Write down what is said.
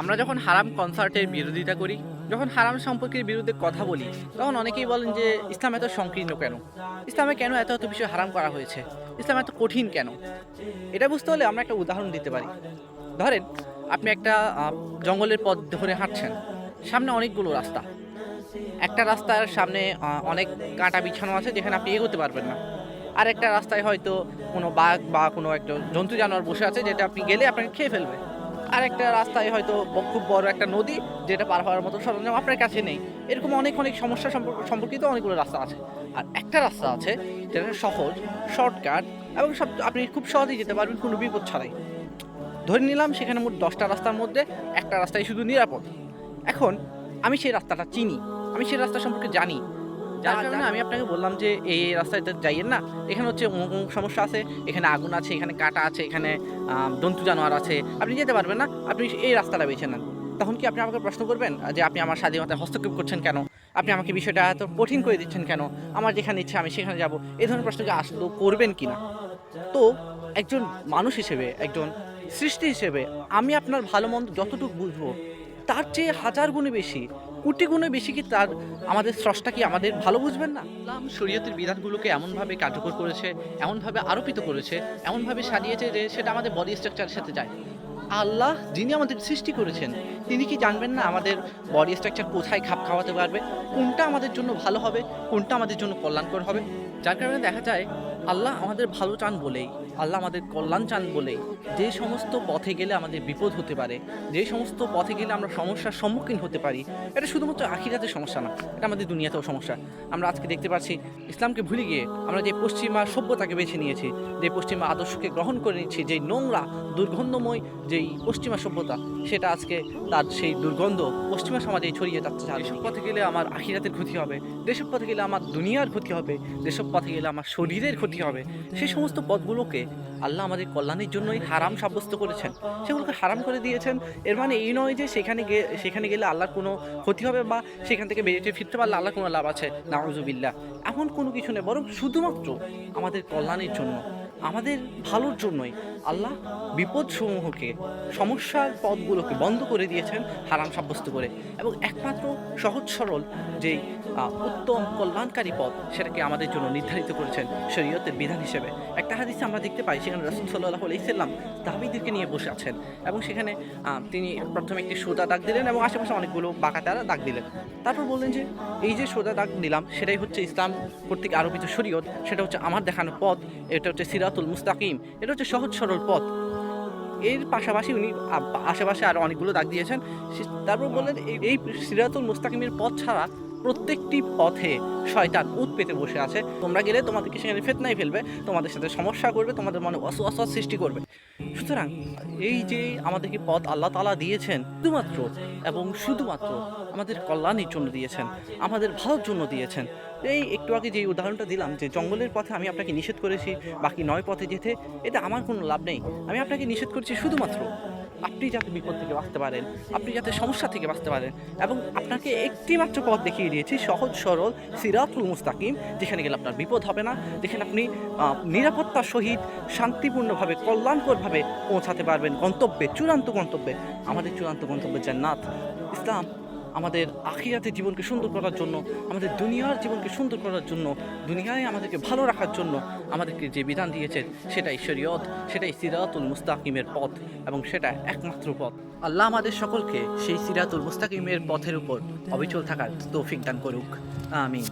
আমরা যখন হারাম কনসার্টের বিরোধিতা করি, যখন হারাম সম্পর্কের বিরুদ্ধে কথা বলি, তখন অনেকেই বলেন যে, ইসলাম এত সংকীর্ণ কেন? ইসলামে কেন এত এত বিষয় হারাম করা হয়েছে? ইসলাম এত কঠিন কেন? এটা বুঝতে হলে আমরা একটা উদাহরণ দিতে পারি। ধরেন, আপনি একটা জঙ্গলের পথ ধরে হাঁটছেন, সামনে অনেকগুলো রাস্তা। একটা রাস্তার সামনে অনেক কাঁটা বিছানো আছে যেখানে আপনি এগোতে পারবেন না। আর একটা রাস্তায় হয়তো কোনো বাঘ বা কোনো একটা জন্তু জানোয়ার বসে আছে যেটা আপনি গেলে আপনাকে খেয়ে ফেলবে। আর একটা রাস্তায় হয়তো খুব বড় একটা নদী যেটা পার হওয়ার মতো সরঞ্জাম আপনার কাছে নেই। এরকম অনেক অনেক সমস্যা সম্পর্ক- সম্পর্কিত অনেকগুলো রাস্তা আছে। আর একটা রাস্তা আছে যেটা সহজ শর্টকাট এবং সব আপনি খুব সহজেই যেতে পারবেন, কোনো বিপদ ছাড়াই। ধরে নিলাম সেখানে মোট দশটা রাস্তার মধ্যে একটা রাস্তায় শুধু নিরাপদ। এখন আমি সেই রাস্তাটা চিনি, আমি সেই রাস্তা সম্পর্কে জানি। যার কারণে আমি আপনাকে বললাম যে এই রাস্তাতে যাইয়েন না। এখানে হচ্ছে অমুক অমুক সমস্যা আছে এখানে আগুন আছে এখানে কাটা আছে এখানে জন্তু জানোয়ার আছে। আপনি যেতে পারবেন না আপনি এই রাস্তাটা বেছে নেন। তখন কি আপনি আমাকে প্রশ্ন করবেন যে আপনি আমার স্বাধীনতায় হস্তক্ষেপ করছেন কেন? আপনি আমাকে বিষয়টা এত কঠিন করে দিচ্ছেন কেন? আমার যেখানে ইচ্ছে আমি সেখানে যাব। এই ধরনের প্রশ্ন কি আসলেও করবেন কিনা তো একজন মানুষ হিসেবে একজন সৃষ্টি হিসেবে আমি আপনার ভালো মন্দ যতটুকু বুঝব তার চেয়ে হাজার গুণে বেশি কোটি গুণে বেশি কি তার আমাদের স্রষ্টা কি আমাদের ভালো বুঝবেন না? ইসলাম শরীয়তের বিধানগুলোকে এমনভাবে কার্যকর করেছে, এমনভাবে আরোপিত করেছে, এমনভাবে সাজিয়েছে যে সেটা আমাদের বডি স্ট্রাকচারের সাথে যায়। আল্লাহ যিনি আমাদের সৃষ্টি করেছেন, তিনি কি জানবেন না আমাদের বডি স্ট্রাকচার কোথায় খাপ খাওয়াতে পারবে? কোনটা আমাদের জন্য ভালো হবে? কোনটা আমাদের জন্য কল্যাণকর হবে? যার কারণে দেখা যায়, আল্লাহ আমাদের ভালো চান বলেই আল্লাহ আমাদের কল্যাণ চান বলেই যে সমস্ত পথে গেলে আমাদের বিপদ হতে পারে, যে সমস্ত পথে গেলে আমরা সমস্যার সম্মুখীন হতে পারি, এটা শুধুমাত্র আখিরাতের সমস্যা না, এটা আমাদের দুনিয়াতেও সমস্যা। আমরা আজকে দেখতে পাচ্ছি, ইসলামকে ভুলে গিয়ে আমরা যে পশ্চিমা সভ্যতাকে বেছে নিয়েছি, যে পশ্চিমা আদর্শকে গ্রহণ করে নিচ্ছি, যেই নোংরা, দুর্গন্ধময় যেই পশ্চিমা সভ্যতা, সেটা আজকে তার সেই দুর্গন্ধ পশ্চিমা সমাজে ছড়িয়ে যাচ্ছে যেসব পথে গেলে আমার আখিরাতের ক্ষতি হবে, যেসব পথে গেলে আমার দুনিয়ার ক্ষতি হবে, যেসব পথে গেলে আমার শরীরের ক্ষতি হবে সেই সমস্ত পথগুলোকে আল্লাহ আমাদের কল্যাণের জন্যই হারাম সাব্যস্ত করেছেন। সেগুলোকে হারাম করে দিয়েছেন। এর মানে এই নয় যে সেখানে গিয়ে সেখানে গেলে আল্লাহর কোনো ক্ষতি হবে বা সেখান থেকে বেরিয়ে ফিরতে পারলে আল্লাহ কোনো লাভ আছে। নাউজুবিল্লাহ। এমন কোনো কিছু নেই, বরং শুধুমাত্র আমাদের কল্যাণের জন্য, আমাদের ভালোর জন্যই। আল্লাহ বিপদসমূহকে, সমস্যার পথগুলোকে বন্ধ করে দিয়েছেন হারাম সাব্যস্ত করে। এবং একমাত্র সহজ সরল যেই উত্তম কল্যাণকারী পথ, সেটাকে আমাদের জন্য নির্ধারিত করেছেন শরীয়তের বিধান হিসেবে। একটা হাদিসে আমরা দেখতে পাই, সেখানে রাসুল সাল্লাহ আলাইসাল্লাম তাহাবিদেরকে নিয়ে বসে আছেন। এবং সেখানে তিনি প্রথমে একটি সোজা দাগ দিলেন এবং আশেপাশে অনেকগুলো বাঁকাতারা দাগ দিলেন। তারপর বললেন যে, এই যে সোজা দাগ দিলাম সেটাই হচ্ছে ইসলাম কর্তৃক আরোপিত শরীয়ত, সেটা হচ্ছে আমার দেখানো পথ, এটা হচ্ছে সিরাতুল মুস্তাকিম, এটা হচ্ছে সহজ সরল পথ। এর পাশাপাশি উনি আশেপাশে আরও অনেকগুলো দাগ দিয়েছেন। তারপর বললেন এই সিরাতুল মুস্তাকিমের পথ ছাড়া প্রত্যেকটি পথে শয়তান উৎ পেতে বসে আছে। তোমরা গেলে তোমাদেরকে সেখানে ফেতনাই ফেলবে, তোমাদের সাথে সমস্যা করবে, তোমাদের মনে অসুয়াস সৃষ্টি করবে। সুতরাং এই যে আমাদেরকে পথ আল্লাহ তালা দিয়েছেন, শুধুমাত্র এবং শুধুমাত্র আমাদের কল্যাণের জন্য দিয়েছেন, আমাদের ভালোর জন্য দিয়েছেন। এই একটু আগে যে উদাহরণটা দিলাম যে জঙ্গলের পথে আমি আপনাকে নিষেধ করেছি, বাকি নয় পথে যেতে, এটা আমার কোনো লাভ নেই। আমি আপনাকে নিষেধ করছি শুধুমাত্র আপনি যাতে বিপদ থেকে বাঁচতে পারেন, আপনি যাতে সমস্যা থেকে বাঁচতে পারেন, এবং আপনাকে একটি মাত্র পথ দেখিয়ে দিয়েছি, সহজ, সরল, সিরাতুল মুস্তাকিম, যেখানে গেলে আপনার বিপদ হবে না, যেখানে আপনি নিরাপত্তা নিরাপত্তার সহিত শান্তিপূর্ণভাবে, কল্যাণকরভাবে পৌঁছাতে পারবেন গন্তব্যে, চূড়ান্ত গন্তব্যে, আমাদের চূড়ান্ত গন্তব্যে জান্নাত। ইসলাম আমাদের আখিরাতে জীবনকে সুন্দর করার জন্য, আমাদের দুনিয়ার জীবনকে সুন্দর করার জন্য, দুনিয়ায় আমাদেরকে ভালো রাখার জন্য আমাদেরকে যে বিধান দিয়েছেন সেটা ঈশ্বরীয়ত সেটাই সিরাতুল মুস্তাকিমের পথ এবং সেটা একমাত্র পথ। আল্লাহ আমাদের সকলকে সেই সিরাতুল মুস্তাকিমের পথের উপর অবিচল থাকার তৌফিক দান করুক। আমিন।